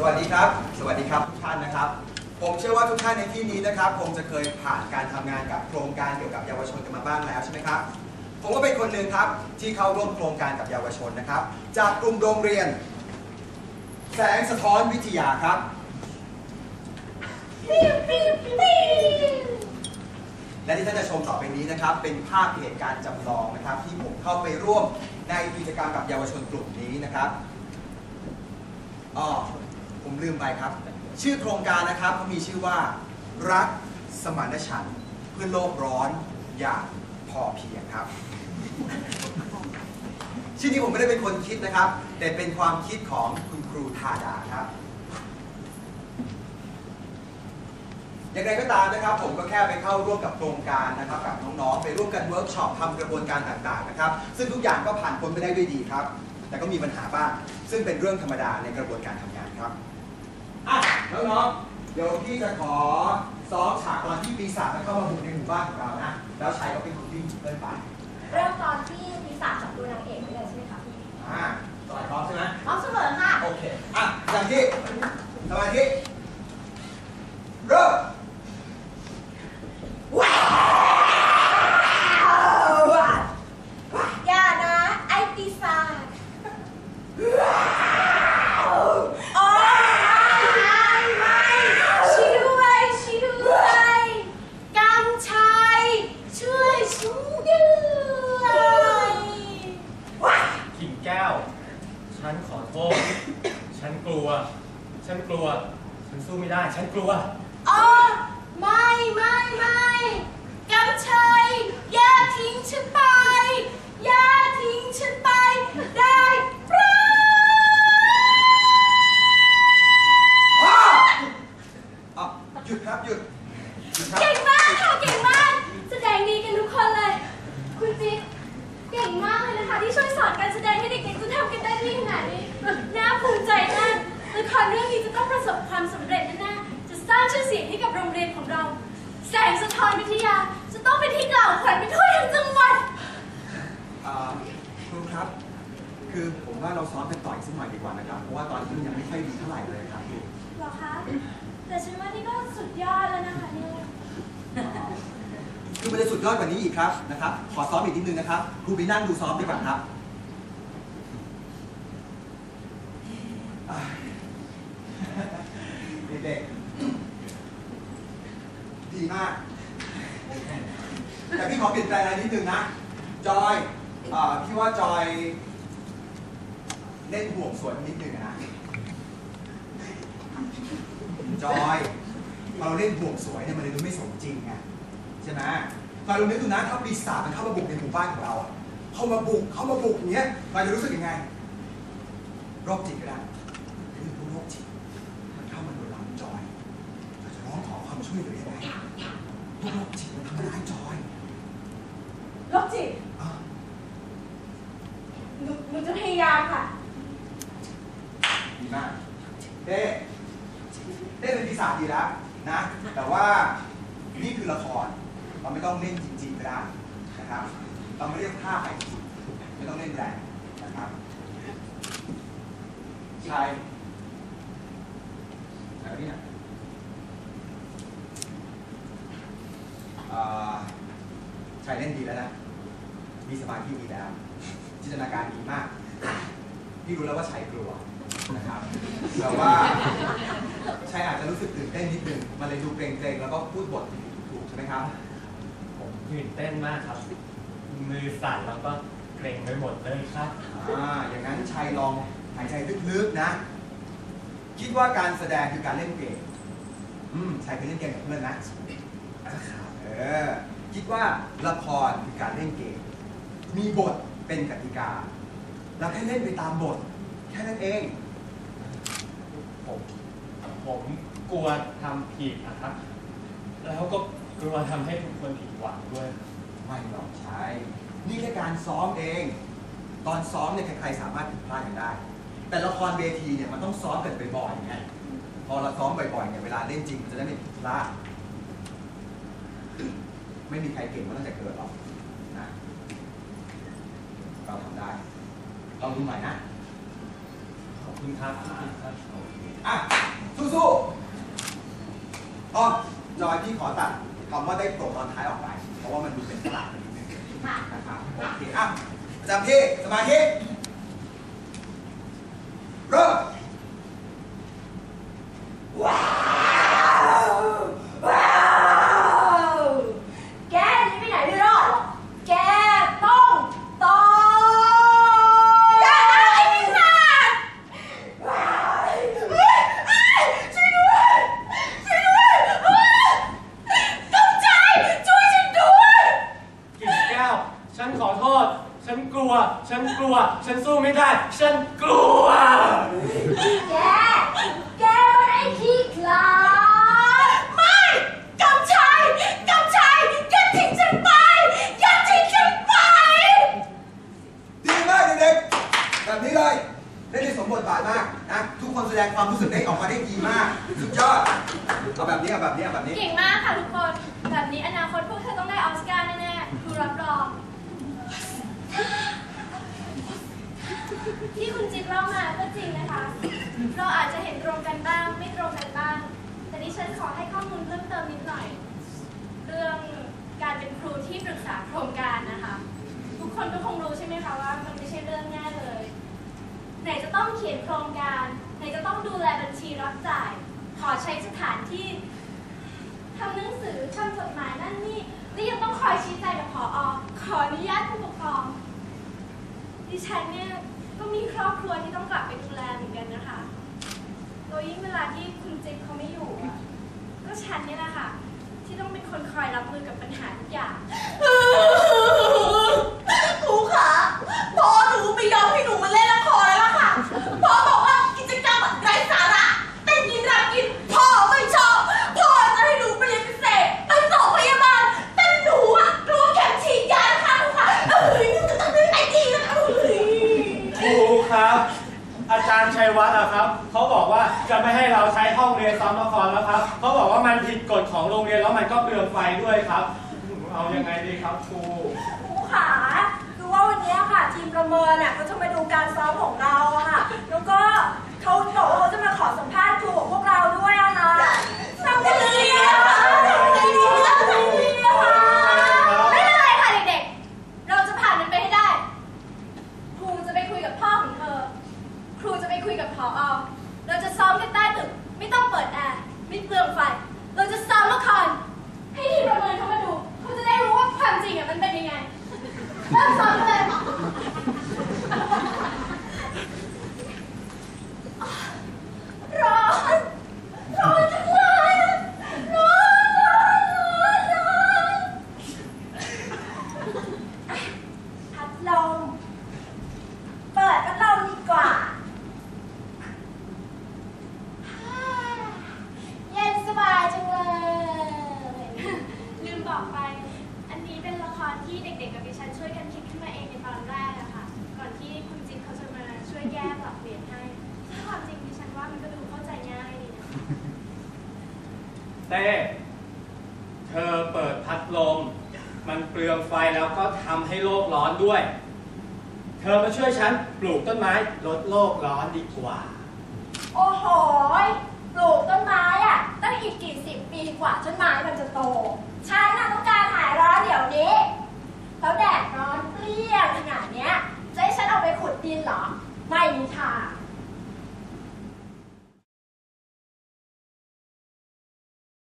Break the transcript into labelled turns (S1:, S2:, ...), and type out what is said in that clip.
S1: สวัสดีครับ สวัสดีครับทุกท่านนะครับ ผมเชื่อว่าทุกท่านในที่นี้นะครับคงจะเคยผ่านการทำงานกับโครงการเกี่ยวกับเยาวชนกันมาบ้างแล้วใช่ไหมครับผมก็เป็นคนหนึ่งครับที่เข้าร่วมโครงการกับเยาวชนนะครับ จากกลุ่มโรงเรียน แสงสะท้อนวิทยาครับและที่ท่านจะชมต่อไปนี้นะครับ เป็นภาพเหตุการณ์จำลองนะครับ ที่ผมเข้าไปร่วมในกิจกรรมกับเยาวชนกลุ่มนี้นะครับ ลืมไปครับ ชื่อโครงการนะครับเขามีชื่อว่า รักสมานฉันท์เพื่อโลกร้อนอย่างพอเพียงครับ ชื่อนี้ผมไม่ได้เป็นคนคิดนะครับ แต่เป็นความคิดของคุณครูธาดาครับ อย่างไรก็ตามนะครับ ผมก็แค่ไปเข้าร่วมกับโครงการนะครับกับน้องๆ ไปร่วมกันเวิร์กช็อปทำกระบวนการต่างๆนะครับ ซึ่งทุกอย่างก็ผ่านพ้นไปได้ด้วยดีครับ แต่ก็มีปัญหาบ้าง ซึ่งเป็นเรื่องธรรมดาในกระบวนการทำงานครับ น้องๆเดี๋ยวพี่จะขอซ้อมฉากตอนที่ปีศาจจะเข้ามาบุกในหมู่บ้านของเรานะ แล้วชัยก็เป็นคนวิ่งเดินไป
S2: เริ่มตอนที่ปีศาจจับตัวนางเอกไว้เลยใช่ไหมคะพี่
S1: อ่าต่อยพร้อมใช่ไหม
S2: พร้อมเสมอค่ะ
S1: โอเค อะอย่างที่สมาธิเริ่ม
S2: อย่านะ ไอปีศาจโอ้ไม่ไม่ช่วยด้วยช่วยด้วยกำชัย ช่วยฉันด้วย
S3: กิ่งแก้ว ฉันขอโทษ ฉันกลัว ฉันกลัว ฉันสู้ไม่ได้ ฉันกลัว
S2: รเรื่องนี้จะต้องประสบความสำเร็จแน่ๆจะสร้างชื่อเสียงให้กับโรงเรียนของเรา แสงสะท้อนวิทยา จะต้องเป็นที่กล่าวขวัญไปทั่วทั้งจังหวัด
S1: อ่าครูครับ คือผมว่าเราซ้อมกันต่ออีกสักหน่อยดีกว่านะครับ เพราะว่าตอนนี้มันยังไม่ค่อยดีเท่าไหร่เลยครับครู
S2: เหรอคะ แต่ฉันว่านี่ก็สุดยอดแล้วนะคะเนี่ย
S1: คือมันจะสุดยอดกว่านี้อีกครับนะครับ ขอซ้อมอีกนิดนึงนะครับ ครูไปนั่งดูซ้อมดีกว่าครับอ่าเด็กๆดีมากแต่พี่ขอเปลี่ยนแปลงอะไรนิดนึงนะ จอยอพี่ว่าจอยเล่นห่วงสวนนิดนึงนะ จอยพอเราเล่นห่วงสวยเนี่ยมันเลยดูไม่สมจริงไงใช่ไหมตอนนึกดูนะถ้าปีศาจมันเข้ามาบุกในหมู่บ้านของเราอะเข้ามาบุกเข้ามาบุกอย่างเงี้ยเราจะรู้สึกยังไงโรคจิตก็ได้คือผู้โรคจิตมันเข้ามาโดนเราจอยเราจะร้องขอความช่วยเหลือยังไง พวกโรคจิตมันทำร้ายจอย
S2: โรคจิต
S1: อะ
S2: หนูหนูจะพยายามค่ะ
S1: ดีมากเต้เต้เป็นปีศาจดีแล้วนะ แต่ว่านี่คือละครเราไม่ต้องเล่นจริงๆก็ได้นะครับ เราไม่เรียกท่าใครจริงไม่ต้องเล่นแรงนะครับชายชายนี่นะอ่า ชายเล่นดีแล้วนะ มีสมาธิดีแล้ว จินตนาการดีมาก พี่รู้แล้วว่าชายกลัวนะครับแต่ว่าชายอาจจะรู้สึกตื่นเต้นนิดนึง มันเลยดูเกรงๆแล้วก็พูดบทถูกใช่ไหมครับ
S3: ผมตื่นเต้นมากครับ มือสั่นแล้วก็เกรงไปหมดเลยครับ
S1: อ่าอย่างนั้นชัยลองหายใจลึกๆนะ คิดว่าการแสดงคือการเล่นเกมอืมชัยเคยเล่นเกมกับเพื่อนนะเออ คิดว่าละครคือการเล่นเกม มีบทเป็นกติกา แล้วแค่เล่นไปตามบท แค่นั้นเอง
S3: ผมผมกลัวทำผิดนะครับ แล้วก็กลัวทำให้ทุกคนผิดหวังด้วย
S1: ไม่หรอกชัยนี่แค่การซ้อมเอง ตอนซ้อมเนี่ยใครๆสามารถผิดพลาดกันได้ แต่ละครเวทีเนี่ยมันต้องซ้อมกันบ่อยๆไงพอเราซ้อมบ่อยๆเนี่ยเวลาเล่นจริงมันจะได้ไม่ผิดพลาด ไม่มีใครเก่งมาตั้งแต่เกิดหรอกนะเราทำได้ลองดูใหม่นะ
S3: ขอบคุณครับคุณครับ
S1: อะ สู้ๆอ๋อจอยพี่ขอตัดคำว่าได้โปรดตอนท้ายออกไป เพราะว่ามันดูเป็นตลาดไปนิดนึง
S2: ค่ะ
S1: นะครับโอเคอะประจำที่สมาธิเริ่ม
S2: ว้าวแกหนีไปไหนไม่รอดหรอกแกต้องตายอย่านะไอ้ปีศาจว้าวเฮ้ยเฮ้ยช่วยด้วยช่วยด้วยเฮ้ยกำใจช่วยฉันด้วย
S3: กิ่งแก้ว ฉันขอโทษ ฉันกลัว ฉันกลัว ฉันสู้ไม่ได้ ฉันกลัว
S2: แก แกมันไอ้ขี้คลาดไม่กำชัยกำชัยอย่าทิ้งฉันไปอย่าทิ้งฉันไป
S1: ดีมากเด็กๆแบบนี้เลยได้ได้สมบทบาทมากนะทุกคนแสดงความรู้สึกได้ออกมาได้ดีมากสุดยอดเอาแบบนี้เอาแบบนี้เอาแบบนี้
S2: เก่งมากค่ะทุกคน แบบนี้อนาคตพวกเธอต้องได้ออสการ์แน่ๆค รับรอง ที่คุณจิ๊บเล่ามาก็จริงนะคะ เราอาจจะเห็นตรงกันบ้าง ไม่ตรงกันบ้าง แต่ดิฉันขอให้ข้อมูลเพิ่มเติมนิดหน่อย เรื่องการเป็นครูที่ปรึกษาโครงการนะคะ ทุกคนก็คงรู้ใช่ไหมคะว่า มันไม่ใช่เรื่องง่ายเลย ไหนจะต้องเขียนโครงการ ไหนจะต้องดูแลบัญชีรับจ่าย ขอใช้สถานที่ทำหนังสือทำจดหมายนั่นนี่ แล้วยังต้องคอยชี้แจงกับพออขออนุญาตผู้ปกครอง ดิฉันเนี่ยก็มีครอบครัวที่ต้องกลับไปดูแลเหมือนกันนะคะโดยยิ่งเวลาที่คุณจิ๊บเขาไม่อยู่อะก็ฉันเนี่ยแหละค่ะ ที่ต้องเป็นคนคอยรับมือกับปัญหาทุกอย่าง
S4: ครูคะพ่อหนูไม่ยอมให้หนูมาเล่นละครแล้วล่ะค่ะพ่อบอกว่ากิจกรรมอะไร้สาระเต้นกินรำกิน พ่อไม่ชอบ พ่อจะให้หนูไปเรียนพิเศษไปสอบพยาบาล แต่หนูอะกลัวแข็งฉีดยานะคะครูคะเอ้ยหนูจะทำได้ไงดีนะคะเอ้ย
S3: ครูครับ อาจารย์ชัยวัฒน์อะครับ เขาบอกว่าจะไม่ให้ เราใช้ห้องเรียนซ้อมละครแล้วครับเขาบอกว่ามันผิดกฎของโรงเรียนแล้วมันก็เปลืองไฟด้วยครับ เอายังไงดีครับครู
S4: ครูขาคือว่าวันนี้ค่ะ ทีมประเมินอะเขาจะมาดูการซ้อมของเราค่ะ แล้วก็เขาบอกว่าเขาจะมาขอสัมภาษณ์ครูของพวกเราด้วยอะค่ะทำได้ดีอะค่ะทำได้ดีอะทำได้ดีอะค่ะ
S2: ไม่เป็นไรค่ะเด็กๆ เราจะผ่านมันไปให้ได้ ครูจะไปคุยกับพ่อของเธอ ครูจะไปคุยกับผออเราจะซ้อมกันใต้ตึก ไม่ต้องเปิดแอร์ ไม่เปลืองไฟ เราจะซ้อมละคร ให้ทีมประเมินเขามาดู เขาจะได้รู้ว่าความจริงอะมันเป็นยังไง เริ่มซ้อมกันเลย ร้อน ร้อนจังเลยอะร้อนร้อนร้อนร้อน
S4: พัดลม เปิดพัดลมดีกว่า
S2: เย็นสบายจังเลย ลืมบอกไป อันนี้เป็นละครที่เด็กๆกับดิฉันช่วยกันคิดขึ้นมาเองในตอนแรกอะค่ะ ก่อนที่คุณจิ๊บเขาจะมาช่วยแก้ปรับเปลี่ยนให้ถ้าความจริงดิฉันว่ามันก็ดูเข้าใจง่ายดีนะ
S3: เต้เธอเปิดพัดลม มันเปลืองไฟแล้วก็ทำให้โลกร้อนด้วย เธอมาช่วยฉันปลูกต้นไม้ลดโลกร้อนดีกว่า
S4: โอ้โห ปลูกต้นไม้อะตั้งอีกกี่สิบปีกว่าต้นไม้มันจะโต